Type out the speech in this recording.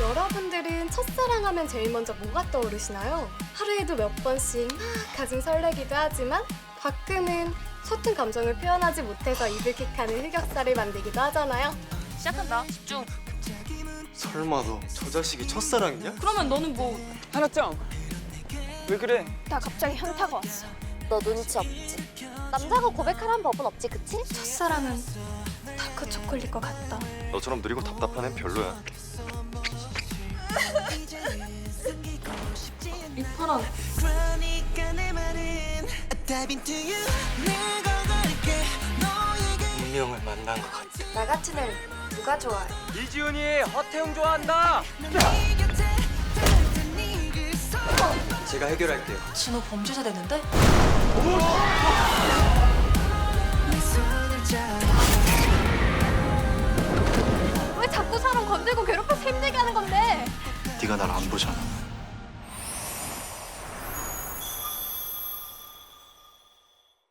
여러분들은 첫사랑하면 제일 먼저 뭐가 떠오르시나요? 하루에도 몇 번씩 막 가진 설레기도 하지만 가끔은 서툰 감정을 표현하지 못해서 이불킥하는 흑역사를 만들기도 하잖아요. 시작한다. 집중. 설마 너 저 자식이 첫사랑이냐? 그러면 너는 뭐 하나짱 왜 그래? 나 갑자기 현타가 왔어. 너 눈치 없지? 남자가 고백하라는 법은 없지, 그치? 첫사랑은 다크 초콜릿 것 같다. 너처럼 느리고 답답한 애 별로야. 그러니까 너에게 운명을 만난 것 같아. 나 같은 애 누가 좋아해? 이지훈이 허태웅 좋아한다. 네. 제가 해결할게요. 진호 범죄자 잡아 왜 자꾸 사람 건들고 괴롭혀서 힘들게 하는 건데? 네가 날 안 보잖아.